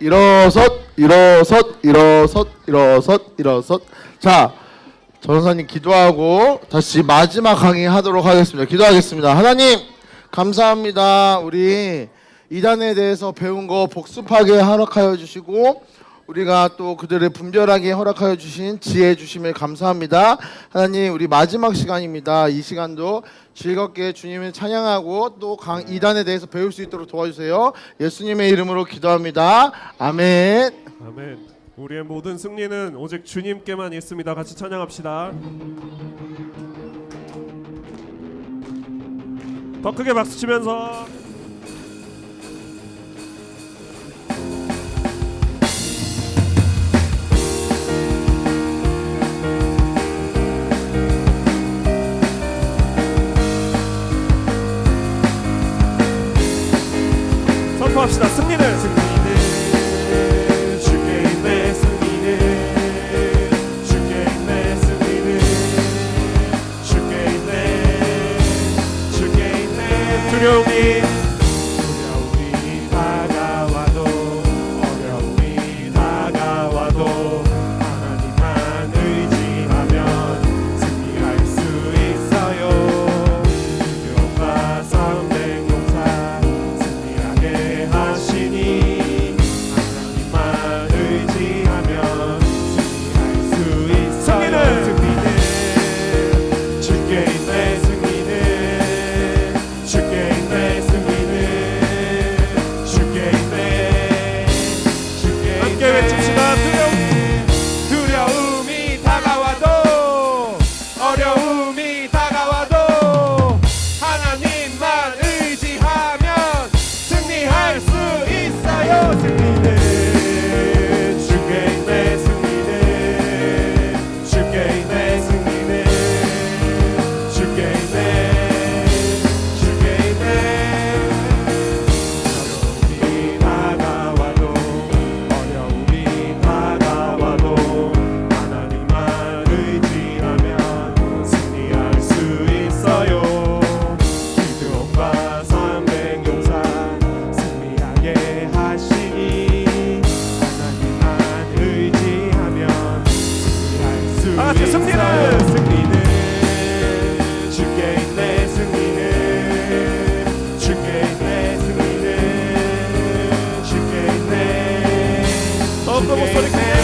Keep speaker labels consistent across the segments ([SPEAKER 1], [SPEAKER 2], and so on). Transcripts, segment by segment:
[SPEAKER 1] 일어섰 일어섰 일어섰 일어섰 일어섰. 자 전사님 기도하고 다시 마지막 강의 하도록 하겠습니다. 기도하겠습니다. 하나님 감사합니다. 우리 이단에 대해서 배운 거 복습하게 허락하여 주시고 우리가 또 그들을 분별하게 허락하여 주신 지혜 주심을 감사합니다. 하나님 우리 마지막 시간입니다. 이 시간도 즐겁게 주님을 찬양하고 또 강 이단에 대해서 배울 수 있도록 도와주세요. 예수님의 이름으로 기도합니다. 아멘.
[SPEAKER 2] 아멘. 우리의 모든 승리는 오직 주님께만 있습니다. 같이 찬양합시다. 더 크게 박수 치면서 선포합시다. 주께 주께 주께 주께 두려움이 두려움이
[SPEAKER 3] 더욱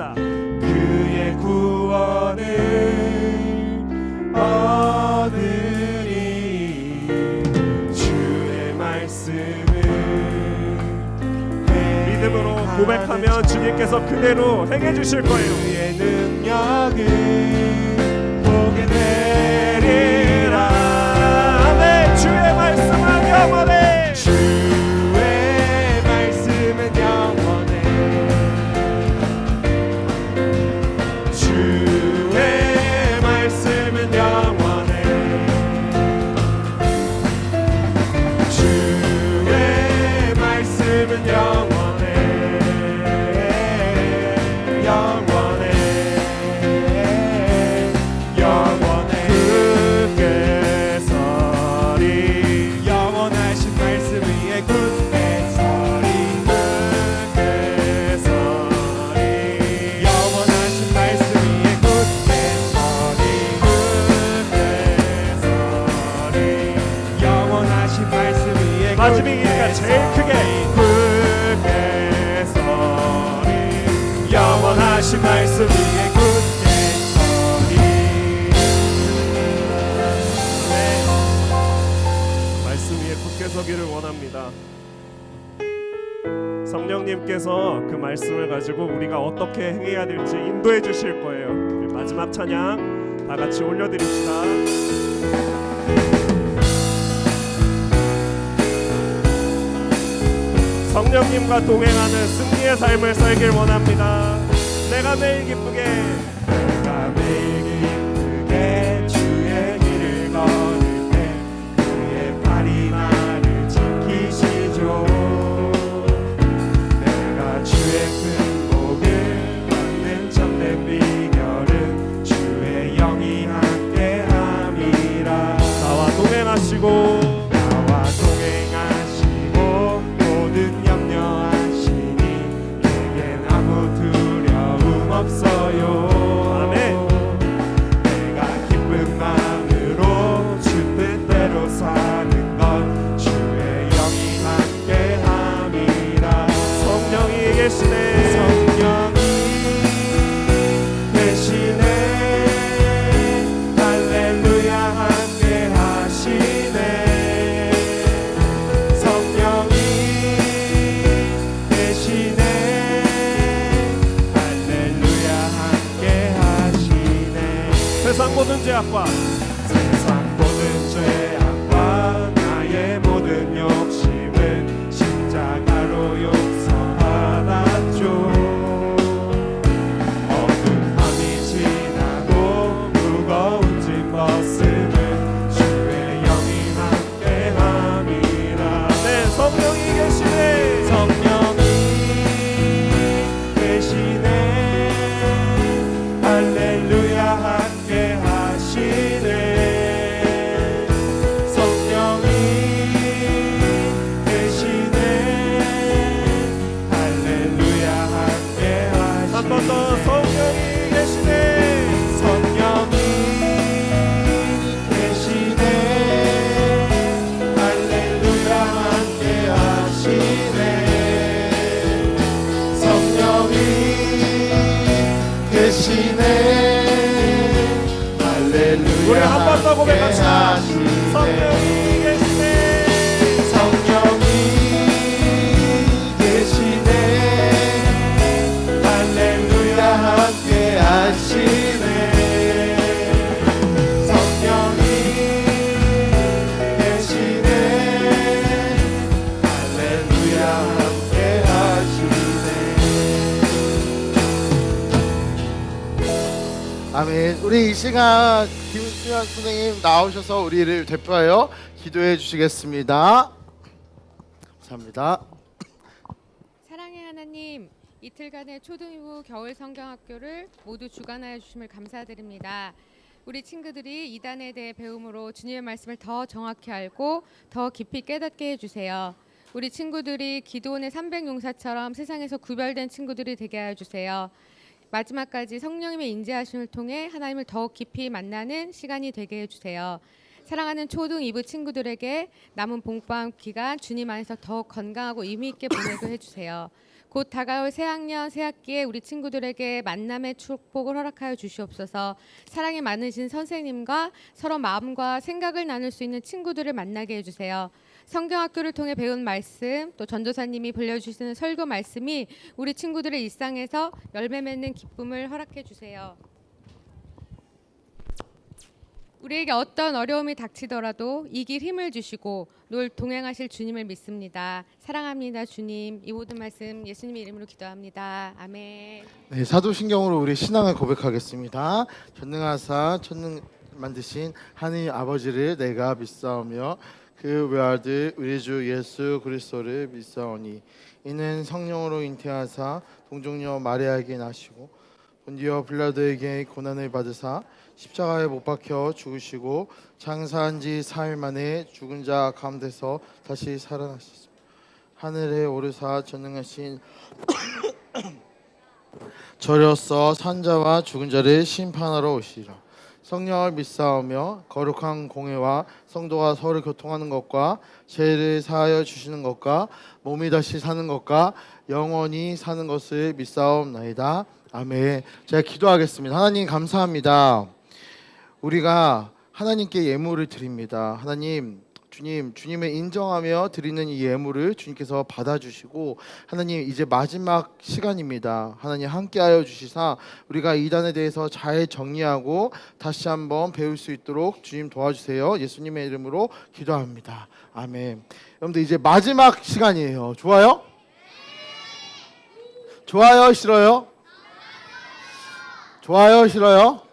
[SPEAKER 3] 고백합시다.
[SPEAKER 2] 그의 구원을 얻으리 주의 말씀을
[SPEAKER 3] 믿음으로 고백하면 주님께서 그대로 행해 주실 거예요. 서기를 원합니다. 성령님께서 그 말씀을 가지고 우리가 어떻게 행해야 될지 인도해 주실 거예요. 마지막 찬양 다 같이 올려드립시다. 성령님과 동행하는 승리의 삶을 살길 원합니다. 내가 매일 기쁘게
[SPEAKER 2] 내가 매일 기쁘게
[SPEAKER 1] 우리 이 시간 김수현 선생님 나오셔서 우리를 대표하여 기도해 주시겠습니다. 감사합니다.
[SPEAKER 4] 사랑의 하나님, 이틀간의 초등부 겨울 성경학교를 모두 주관하여 주심을 감사드립니다. 우리 친구들이 이단에 대해 배움으로 주님의 말씀을 더 정확히 알고 더 깊이 깨닫게 해주세요. 우리 친구들이 기도원의 300용사처럼 세상에서 구별된 친구들이 되게 하여 주세요. 마지막까지 성령님의 인재하심을 통해 하나님을 더욱 깊이 만나는 시간이 되게 해주세요. 사랑하는 초등 2부 친구들에게 남은 봄밤 기간 주님 안에서 더욱 건강하고 의미 있게 보내게 해주세요. 곧 다가올 새학년 새학기에 우리 친구들에게 만남의 축복을 허락하여 주시옵소서. 사랑이 많으신 선생님과 서로 마음과 생각을 나눌 수 있는 친구들을 만나게 해주세요. 성경학교를 통해 배운 말씀, 또 전도사님이 불려주시는 설교 말씀이 우리 친구들의 일상에서 열매 맺는 기쁨을 허락해 주세요. 우리에게 어떤 어려움이 닥치더라도 이길 힘을 주시고 늘 동행하실 주님을 믿습니다. 사랑합니다, 주님. 이 모든 말씀 예수님 이름으로 기도합니다. 아멘.
[SPEAKER 1] 네, 사도신경으로 우리 신앙을 고백하겠습니다. 전능하사 천능 만드신 하나님 아버지를 내가 믿사오며 그 외아들 우리 주 예수 그리스도를 믿사오니 이는 성령으로 잉태하사 동정녀 마리아에게 나시고 본디오 빌라도에게 고난을 받으사 십자가에 못 박혀 죽으시고 장사한 지 사일 만에 죽은 자 가운데서 다시 살아나셨습니다. 하늘에 오르사 전능하신 저로서 산자와 죽은 자를 심판하러 오시리라. 성령을 믿사오며 거룩한 공회와 성도가 서로 교통하는 것과 죄를 사하여 주시는 것과 몸이 다시 사는 것과 영원히 사는 것을 믿사옵나이다. 아멘. 제가 기도하겠습니다. 하나님 감사합니다. 우리가 하나님께 예물을 드립니다. 하나님, 주님, 주님을 인정하며 드리는 이 예물을 주님께서 받아주시고 하나님 이제 마지막 시간입니다. 하나님 함께하여 주시사 우리가 이단에 대해서 잘 정리하고 다시 한번 배울 수 있도록 주님 도와주세요. 예수님의 이름으로 기도합니다. 아멘. 여러분들 이제 마지막 시간이에요. 좋아요? 좋아요, 싫어요? 좋아요, 싫어요?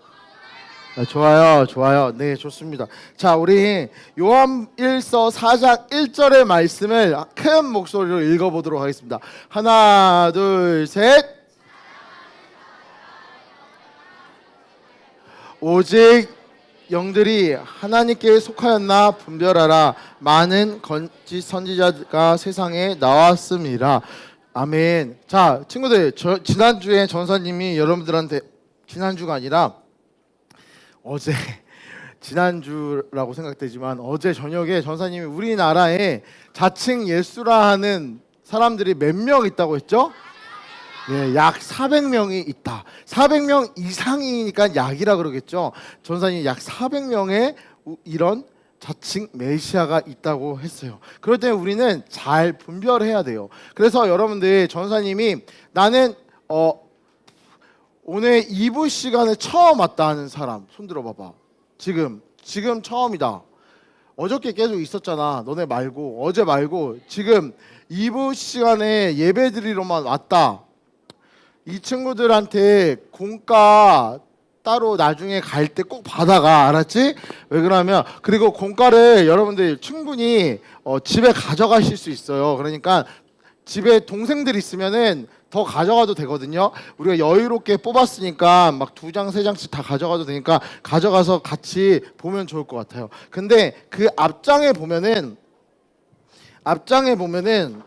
[SPEAKER 1] 네, 좋아요, 좋아요. 네, 좋습니다. 자, 우리 요한 1서 4장 1절의 말씀을 큰 목소리로 읽어보도록 하겠습니다. 하나, 둘, 셋. 오직 영들이 하나님께 속하였나 분별하라. 많은 건지 선지자가 세상에 나왔습니다. 아멘. 자, 친구들, 저, 지난주에 전사님이 여러분들한테 지난주가 아니라 어제 지난주라고 생각되지만 어제 저녁에 전사님이 우리나라에 자칭 예수라 하는 사람들이 몇 명 있다고 했죠? 예, 약 400명이 있다. 400명 이상이니까 약이라 그러겠죠. 전사님 약 400명의 이런 자칭 메시아가 있다고 했어요. 그럴 때 우리는 잘 분별해야 돼요. 그래서 여러분들 전사님이 나는 어 오늘 2부 시간에 처음 왔다 하는 사람 손 들어 봐봐. 지금 지금 처음이다. 어저께 계속 있었잖아. 너네 말고 어제 말고 지금 2부 시간에 예배 드리러만 왔다. 이 친구들한테 공과 따로 나중에 갈 때 꼭 받아가 알았지? 왜 그러냐면 그리고 공과를 여러분들 충분히 어, 집에 가져가실 수 있어요. 그러니까 집에 동생들 있으면은 더 가져가도 되거든요. 우리가 여유롭게 뽑았으니까 막 두 장, 세 장씩 다 가져가도 되니까 가져가서 같이 보면 좋을 것 같아요. 근데 그 앞장에 보면은 앞장에 보면은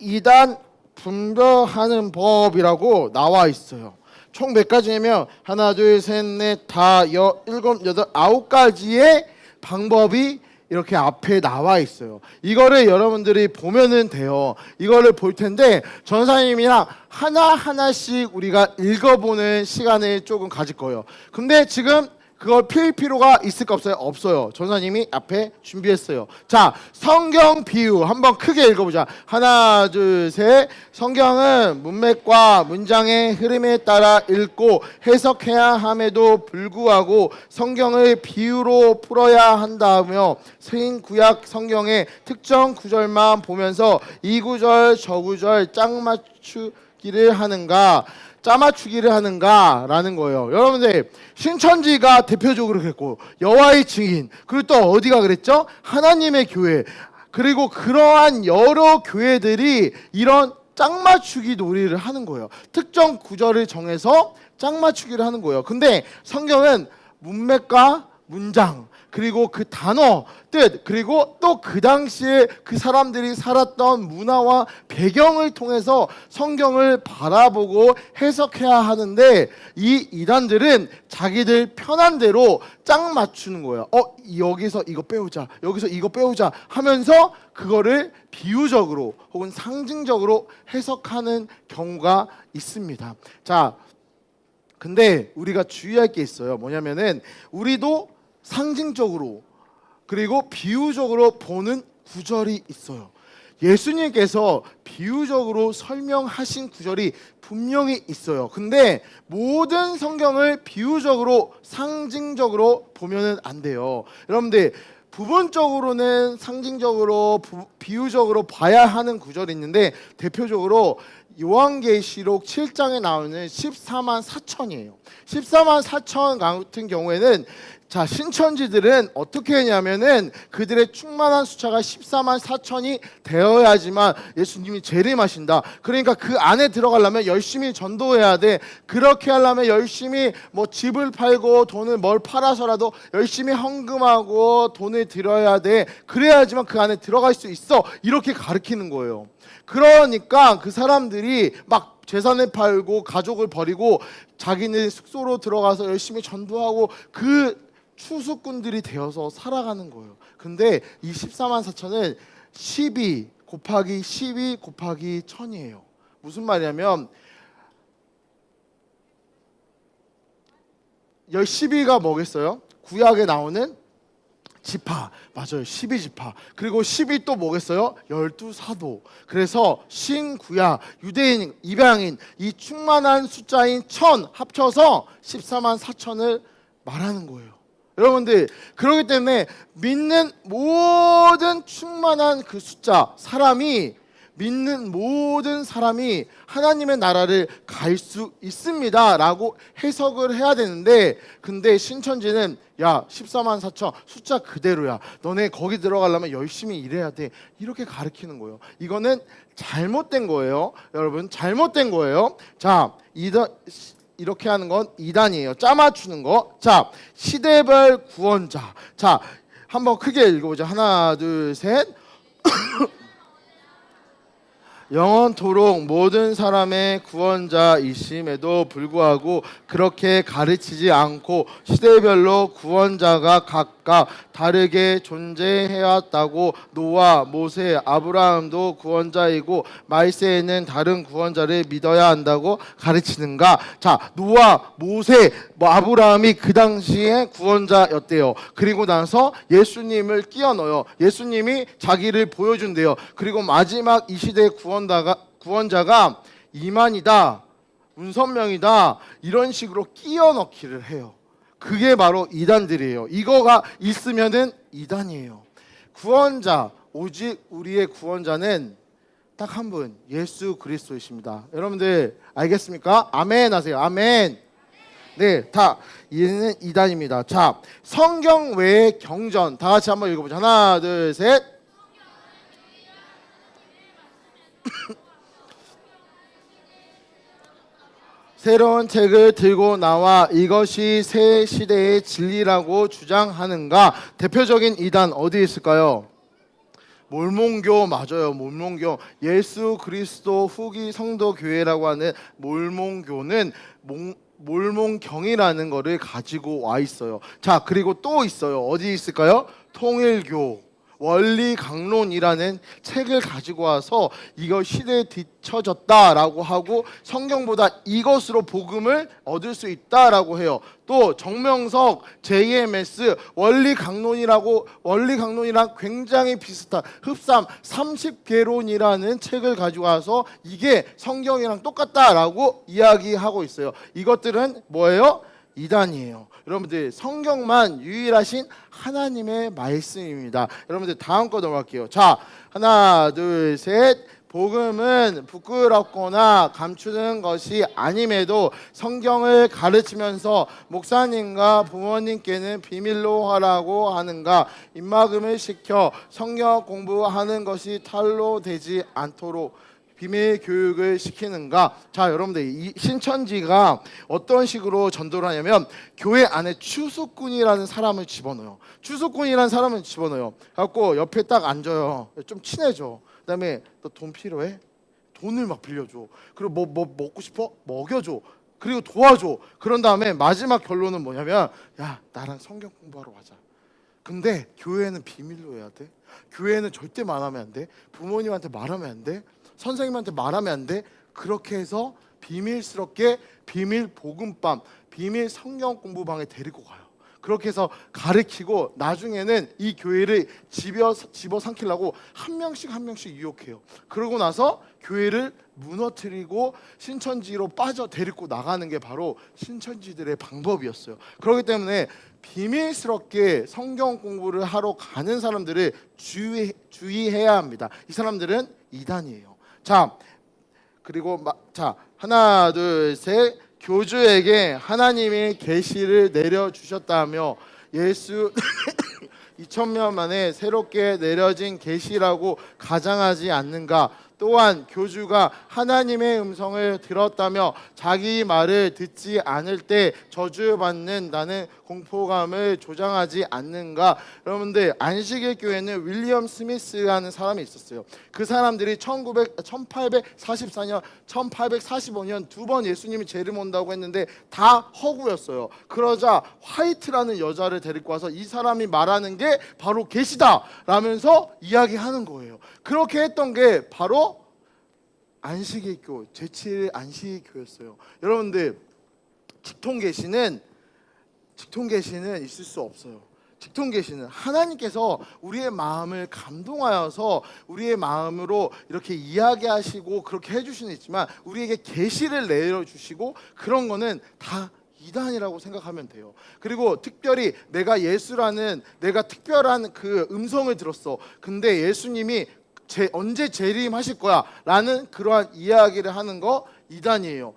[SPEAKER 1] 이단 분별하는 법이라고 나와 있어요. 총 몇 가지냐면 하나, 둘, 셋, 넷, 다, 여, 일곱, 여덟, 아홉 가지의 방법이 이렇게 앞에 나와 있어요. 이거를 여러분들이 보면은 돼요. 이거를 볼 텐데 전사님이랑 하나 하나씩 우리가 읽어보는 시간을 조금 가질 거예요. 근데 지금 그걸 필 필요가 있을까 없어요? 없어요. 전사님이 앞에 준비했어요. 자, 성경 비유 한번 크게 읽어보자. 하나, 둘, 셋. 성경은 문맥과 문장의 흐름에 따라 읽고 해석해야 함에도 불구하고 성경을 비유로 풀어야 한다며 새 구약 성경의 특정 구절만 보면서 이 구절 저 구절 짝 맞추기를 하는가? 짜맞추기를 하는가라는 거예요. 여러분들 신천지가 대표적으로 그랬고 여호와의 증인 그리고 또 어디가 그랬죠? 하나님의 교회 그리고 그러한 여러 교회들이 이런 짝맞추기 놀이를 하는 거예요. 특정 구절을 정해서 짝맞추기를 하는 거예요. 근데 성경은 문맥과 문장 그리고 그 단어 뜻 그리고 또 그 당시에 그 사람들이 살았던 문화와 배경을 통해서 성경을 바라보고 해석해야 하는데 이 이단들은 자기들 편한 대로 짝 맞추는 거예요. 어 여기서 이거 빼오자 여기서 이거 빼오자 하면서 그거를 비유적으로 혹은 상징적으로 해석하는 경우가 있습니다. 자 근데 우리가 주의할 게 있어요. 뭐냐면은 우리도 상징적으로 그리고 비유적으로 보는 구절이 있어요. 예수님께서 비유적으로 설명하신 구절이 분명히 있어요. 근데 모든 성경을 비유적으로 상징적으로 보면은 안 돼요. 여러분들 부분적으로는 상징적으로 부- 비유적으로 봐야 하는 구절이 있는데 대표적으로 요한계시록 7장에 나오는 14만 4천이에요. 14만 4천 같은 경우에는 자 신천지들은 어떻게 했냐면은 그들의 충만한 숫자가 14만 4천이 되어야지만 예수님이 재림하신다. 그러니까 그 안에 들어가려면 열심히 전도해야 돼. 그렇게 하려면 열심히 뭐 집을 팔고 돈을 뭘 팔아서라도 열심히 헌금하고 돈을 들여야 돼. 그래야지만 그 안에 들어갈 수 있어. 이렇게 가르치는 거예요. 그러니까 그 사람들이 막 재산을 팔고 가족을 버리고 자기네 숙소로 들어가서 열심히 전도하고 그 추수꾼들이 되어서 살아가는 거예요. 근데 이 14만 4천은 12 곱하기 12 곱하기 1000이에요. 무슨 말이냐면 12가 뭐겠어요? 구약에 나오는 지파 맞아요 12지파 그리고 10이 또 뭐겠어요 12사도 그래서 신구약 유대인 입양인 이 충만한 숫자인 천 합쳐서 14만 4천을 말하는 거예요 여러분들 그렇기 때문에 믿는 모든 충만한 그 숫자 사람이 믿는 모든 사람이 하나님의 나라를 갈 수 있습니다라고 해석을 해야 되는데 근데 신천지는 야 14만 4천 숫자 그대로야. 너네 거기 들어가려면 열심히 일해야 돼. 이렇게 가르치는 거예요. 이거는 잘못된 거예요. 여러분 잘못된 거예요. 자 이다 이렇게 하는 건 이단이에요. 짜 맞추는 거 자 시대별 구원자. 자 한번 크게 읽어보자. 하나 둘 셋. 영원토록 모든 사람의 구원자이심에도 불구하고 그렇게 가르치지 않고 시대별로 구원자가 각각 다르게 존재해왔다고 노아, 모세, 아브라함도 구원자이고 말세에는 다른 구원자를 믿어야 한다고 가르치는가? 자, 노아, 모세, 뭐 아브라함이 그 당시에 구원자였대요. 그리고 나서 예수님을 끼워 넣어요. 예수님이 자기를 보여준대요. 그리고 마지막 이 시대 구원자가 구원자가 이만이다. 문선명이다. 이런 식으로 끼워 넣기를 해요. 그게 바로 이단들이에요. 이거가 있으면은 이단이에요. 구원자 오직 우리의 구원자는 딱 한 분 예수 그리스도이십니다. 여러분들 알겠습니까? 아멘 하세요. 아멘. 네, 다 얘는 이단입니다. 자, 성경 외의 경전 다 같이 한번 읽어보자. 하나, 둘, 셋. 새로운 책을 들고 나와 이것이 새 시대의 진리라고 주장하는가? 대표적인 이단 어디 있을까요? 몰몬교 맞아요. 몰몬교. 예수 그리스도 후기 성도 교회라고 하는 몰몬교는 몽, 몰몬경이라는 거를 가지고 와 있어요. 자, 그리고 또 있어요. 어디 있을까요? 통일교. 원리 강론이라는 책을 가지고 와서 이거 시대에 뒤처졌다라고 하고 성경보다 이것으로 복음을 얻을 수 있다라고 해요. 또 정명석 JMS 원리 강론이라고 원리 강론이랑 굉장히 비슷한 흡삼 30개론이라는 책을 가지고 와서 이게 성경이랑 똑같다라고 이야기하고 있어요. 이것들은 뭐예요? 이단이에요. 여러분들 성경만 유일하신 하나님의 말씀입니다. 여러분들 다음 거 넘어갈게요. 자, 하나, 둘, 셋. 복음은 부끄럽거나 감추는 것이 아님에도 성경을 가르치면서 목사님과 부모님께는 비밀로 하라고 하는가 입막음을 시켜 성경 공부하는 것이 탈로 되지 않도록 비밀 교육을 시키는가? 자, 여러분들 이 신천지가 어떤 식으로 전도를 하냐면 교회 안에 추수꾼이라는 사람을 집어넣어요. 추수꾼이라는 사람을 집어넣어요. 갖고 옆에 딱 앉아요. 좀 친해져. 그다음에 너 돈 필요해? 돈을 막 빌려줘. 그리고 뭐 뭐 먹고 싶어? 먹여줘. 그리고 도와줘. 그런 다음에 마지막 결론은 뭐냐면 야 나랑 성경 공부하러 가자. 근데 교회는 비밀로 해야 돼. 교회는 절대 말하면 안 돼. 부모님한테 말하면 안 돼. 선생님한테 말하면 안 돼. 그렇게 해서 비밀스럽게 비밀 복음밤, 비밀 성경 공부방에 데리고 가요. 그렇게 해서 가르치고 나중에는 이 교회를 집어 집어 삼키려고 한 명씩 한 명씩 유혹해요. 그러고 나서 교회를 무너뜨리고 신천지로 빠져 데리고 나가는 게 바로 신천지들의 방법이었어요. 그렇기 때문에 비밀스럽게 성경 공부를 하러 가는 사람들을 주의, 주의해야 합니다. 이 사람들은 이단이에요. 자, 그리고 마, 자 하나 둘 셋. 교주에게 하나님이 계시를 내려 주셨다며 예수 2000년 만에 새롭게 내려진 계시라고 가장하지 않는가? 또한 교주가 하나님의 음성을 들었다며 자기 말을 듣지 않을 때 저주받는 나는 공포감을 조장하지 않는가? 여러분들 안식일 교회는 윌리엄 스미스라는 사람이 있었어요. 그 사람들이 1900, 1844년 1845년 두 번 예수님이 재림 온다고 했는데 다 허구였어요. 그러자 화이트라는 여자를 데리고 와서 이 사람이 말하는 게 바로 계시다! 라면서 이야기하는 거예요. 그렇게 했던 게 바로 안식일 교 제7일 안식일 교였어요. 여러분들 직통 계시는 직통 계시는 있을 수 없어요. 직통 계시는 하나님께서 우리의 마음을 감동하여서 우리의 마음으로 이렇게 이야기하시고 그렇게 해주시는 있지만 우리에게 계시를 내려 주시고 그런 거는 다 이단이라고 생각하면 돼요. 그리고 특별히 내가 예수라는 내가 특별한 그 음성을 들었어. 근데 예수님이 제, 언제 재림하실 거야 라는 그러한 이야기를 하는 거 이단이에요.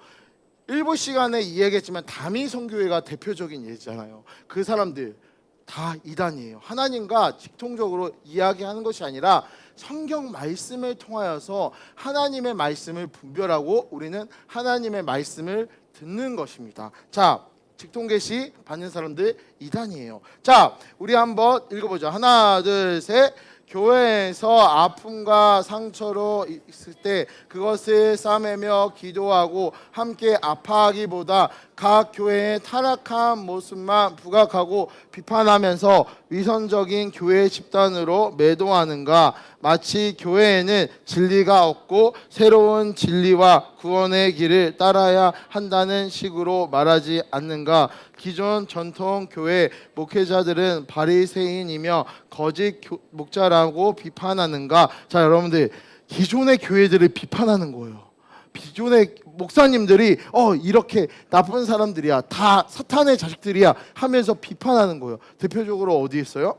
[SPEAKER 1] 일부 시간에 이야기했지만 다미 성교회가 대표적인 예잖아요. 그 사람들 다 이단이에요. 하나님과 직통적으로 이야기하는 것이 아니라 성경 말씀을 통하여서 하나님의 말씀을 분별하고 우리는 하나님의 말씀을 듣는 것입니다. 자, 직통 계시 받는 사람들 이단이에요. 자, 우리 한번 읽어보죠. 하나, 둘, 셋. 교회에서 아픔과 상처로 있을 때 그것을 싸매며 기도하고 함께 아파하기보다 각 교회의 타락한 모습만 부각하고 비판하면서 위선적인 교회 집단으로 매도하는가? 마치 교회에는 진리가 없고 새로운 진리와 구원의 길을 따라야 한다는 식으로 말하지 않는가? 기존 전통 교회 목회자들은 바리새인이며 거짓 교- 목자라고 비판하는가? 자 여러분들 기존의 교회들을 비판하는 거예요 기존의 목사님들이 어 이렇게 나쁜 사람들이야. 다 사탄의 자식들이야. 하면서 비판하는 거예요. 대표적으로 어디 있어요?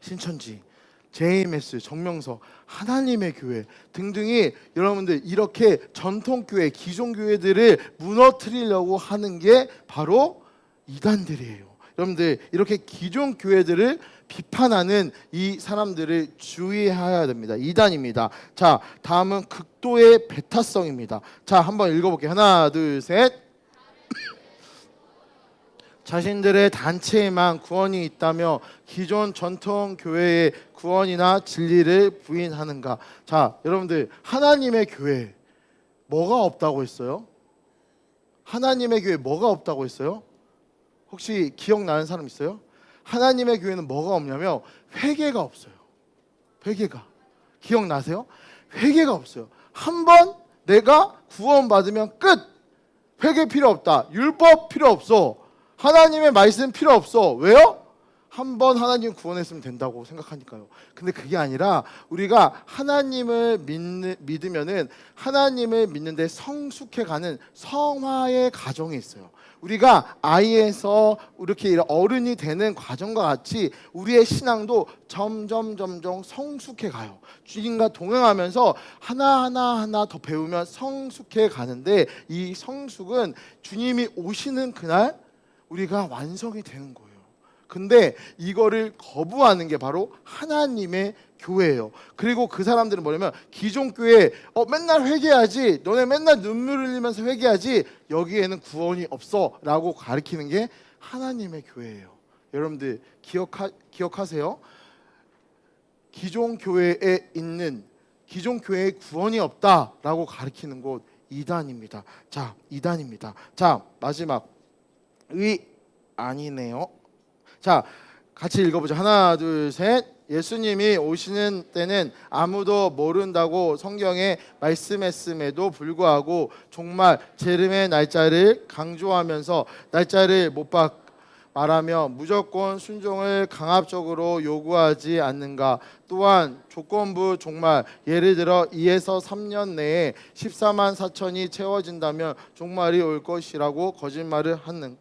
[SPEAKER 1] 신천지 JMS 정명서 하나님의 교회 등등이 여러분들 이렇게 전통 교회 기존 교회들을 무너뜨리려고 하는 게 바로 이단들이에요. 여러분들 이렇게 기존 교회들을 비판하는 이 사람들을 주의해야 됩니다. 이단입니다. 자, 다음은 극도의 배타성입니다. 자, 한번 읽어볼게요. 하나, 둘, 셋. 자신들의 단체에만 구원이 있다며 기존 전통 교회의 구원이나 진리를 부인하는가? 자, 여러분들 하나님의 교회 뭐가 없다고 했어요? 하나님의 교회 뭐가 없다고 했어요? 혹시 기억나는 사람 있어요? 하나님의 교회는 뭐가 없냐면 회개가 없어요. 회개가 기억나세요? 회개가 없어요. 한 번 내가 구원받으면 끝. 회개 필요 없다. 율법 필요 없어. 하나님의 말씀 필요 없어. 왜요? 한 번 하나님 구원했으면 된다고 생각하니까요. 근데 그게 아니라 우리가 하나님을 믿으면은 하나님을 믿는데 성숙해가는 성화의 과정이 있어요. 우리가 아이에서 이렇게 어른이 되는 과정과 같이 우리의 신앙도 점점 점점 성숙해 가요. 주님과 동행하면서 하나하나 하나 더 배우면 성숙해 가는데 이 성숙은 주님이 오시는 그날 우리가 완성이 되는 거예요. 근데 이거를 거부하는 게 바로 하나님의 교회예요. 그리고 그 사람들은 뭐냐면 기존 교회 어 맨날 회개하지 너네 맨날 눈물 흘리면서 회개하지 여기에는 구원이 없어라고 가리키는 게 하나님의 교회예요. 여러분들 기억하 기억하세요. 기존 교회에 있는 기존 교회에 구원이 없다라고 가리키는 곳 이단입니다. 자, 이단입니다. 자, 마지막 의 아니네요. 자, 같이 읽어보자. 하나, 둘, 셋. 예수님이 오시는 때는 아무도 모른다고 성경에 말씀했음에도 불구하고 정말 재림의 날짜를 강조하면서 날짜를 못 박. 말하며 무조건 순종을 강압적으로 요구하지 않는가 또한 조건부 종말 예를 들어 2에서 3년 내에 14만 4천이 채워진다면 종말이 올 것이라고 거짓말을 하는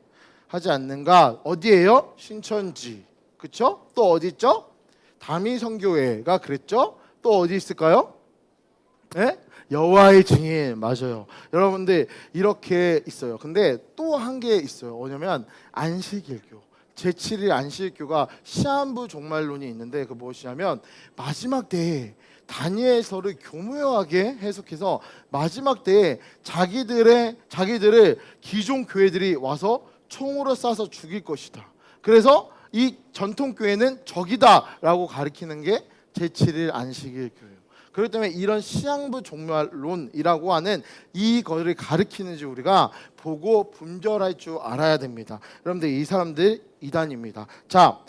[SPEAKER 1] 하지 않는가 어디에요 신천지 그쵸 또 어디 있죠 다미 성교회가 그랬죠 또 어디 있을까요 예? 여호와의 증인 맞아요. 여러분들 이렇게 있어요. 근데 또한게 있어요. 뭐냐면 안식일교. 제7일 안식일교가 시한부 종말론이 있는데 그 무엇이냐면 마지막 때에 다니엘서를 교묘하게 해석해서 마지막 때에 자기들의 자기들을 기존 교회들이 와서 총으로 쏴서 죽일 것이다. 그래서 이 전통 교회는 적이다라고 가리키는 게 제7일 안식일 교회예요. 그렇기 때문에 이런 시향부 종말론이라고 하는 이거를 가리키는지 우리가 보고 분별할 줄 알아야 됩니다. 여러분들 이 사람들 이단입니다. 자,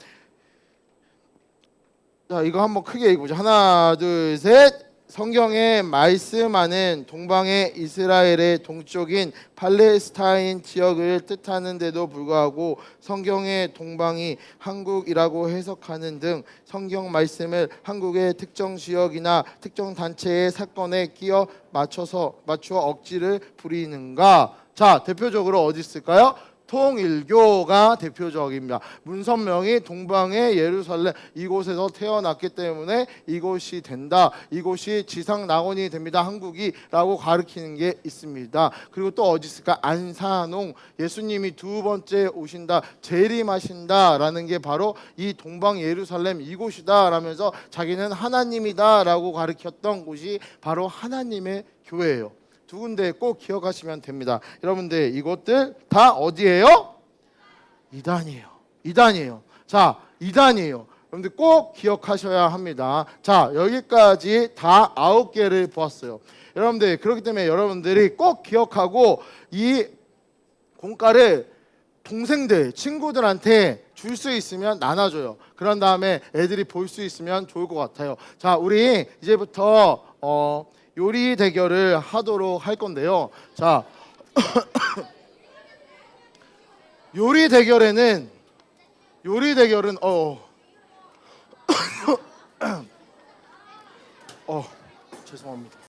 [SPEAKER 1] 자 이거 한번 크게 읽어보자. 하나, 둘, 셋. 성경에 말씀하는 동방의 이스라엘의 동쪽인 팔레스타인 지역을 뜻하는데도 불구하고 성경의 동방이 한국이라고 해석하는 등 성경 말씀을 한국의 특정 지역이나 특정 단체의 사건에 끼어 맞춰서 맞추어 억지를 부리는가? 자 대표적으로 어디 있을까요? 통일교가 대표적입니다. 문선명이 동방의 예루살렘 이곳에서 태어났기 때문에 이곳이 된다. 이곳이 지상 낙원이 됩니다. 한국이라고 가르치는 게 있습니다. 그리고 또 어디 있을까? 안산홍 예수님이 두 번째 오신다. 재림하신다라는 게 바로 이 동방 예루살렘 이곳이다라면서 자기는 하나님이다라고 가르쳤던 곳이 바로 하나님의 교회예요. 두 군데 꼭 기억하시면 됩니다. 여러분들 이것들 다 어디예요? 이단이에요. 이단이에요. 자, 이단이에요. 여러분들 꼭 기억하셔야 합니다. 자, 여기까지 다 아홉 개를 보았어요. 여러분들 그렇기 때문에 여러분들이 꼭 기억하고 이 공과를 동생들, 친구들한테 줄 수 있으면 나눠줘요. 그런 다음에 애들이 볼 수 있으면 좋을 것 같아요. 자, 우리 이제부터 어, 요리 대결을 하도록 할 건데요. 자, 요리 대결에는 요리 대결은 어, 어, 죄송합니다.